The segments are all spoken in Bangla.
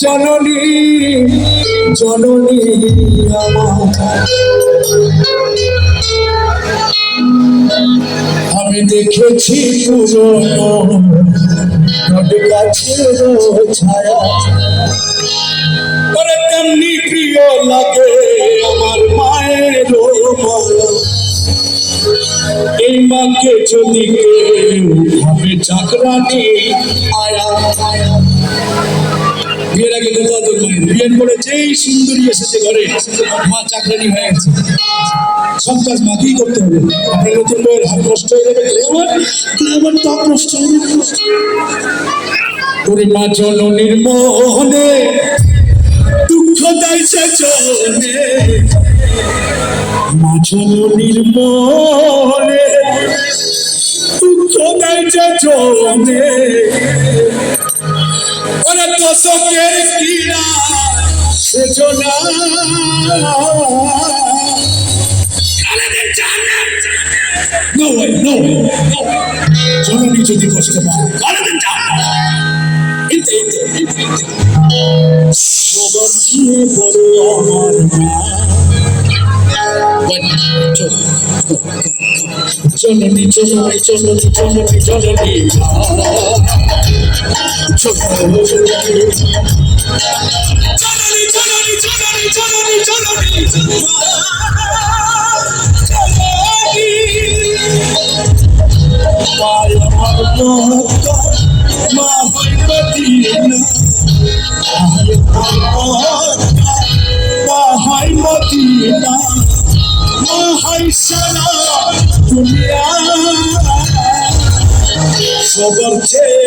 জননী জননী আমি দেখেছি পুরনো ছায়া। তেমনি প্রিয় লাগে আমার মায়ের মাকে যদি কেউ ভাবে চাকরানি আয়া বিয়ের আগে তো বিয়ের পরে যেই সুন্দরী এসেছে ঘরে, মা চাকরানি হয়ে গেছে। সব কাজ মাকেই করতে হবে। আপনার নতুন হাত হয়ে যাবে আমার আমার হয়ে যাবে মা দুঃখ জনে। মা দুঃখ সে জনে ওরে তোষকের ক্রীড়া সেজনা No way, no way, no way. জননী যদি কষ্ট কালেদের জানা ইতে ইতে ইতে ইতে সবার চেয়ে বড় আমার মা জননী জননী জননী জননী জননী জননী জননী জননী জননী জননী পায় আমার দুনিয়া সবার চেয়ে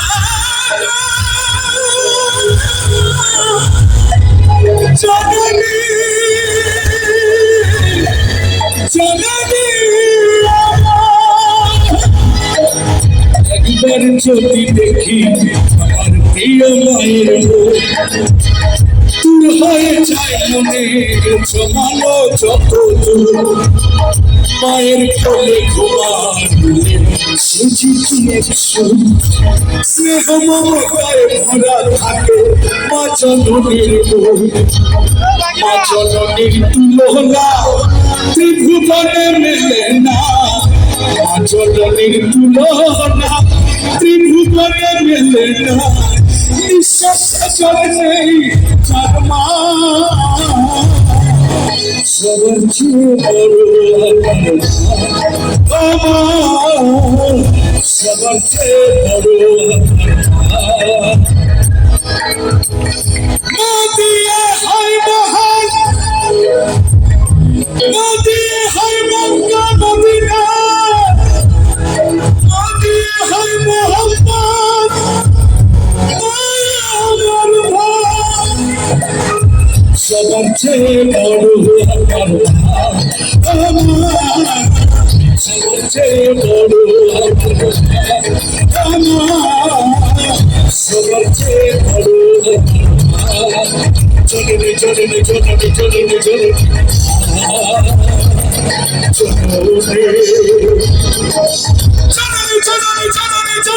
একবার যদি দেখি আমার প্রিয় মায়ের দূর হয়ে যায় মনের জমানো যত মায়ের কোলে ঘুমালে স্নেহ মমতায় ভরা থাকে মা জননীর মা জননীর তুলনা ত্রিভুবনে মেলে না। মা জননীর তুলনা ত্রিভুবনে মেলে না নিঃশ্বাস চলে নেই চার মা সবার হয় চেয়ে বড় আমার আমার সবার চেয়ে বড় আমার সবার চেয়ে বড় চলনে চলনে চলনে চলনে চলনে চলনে চলনে চলনে চলনে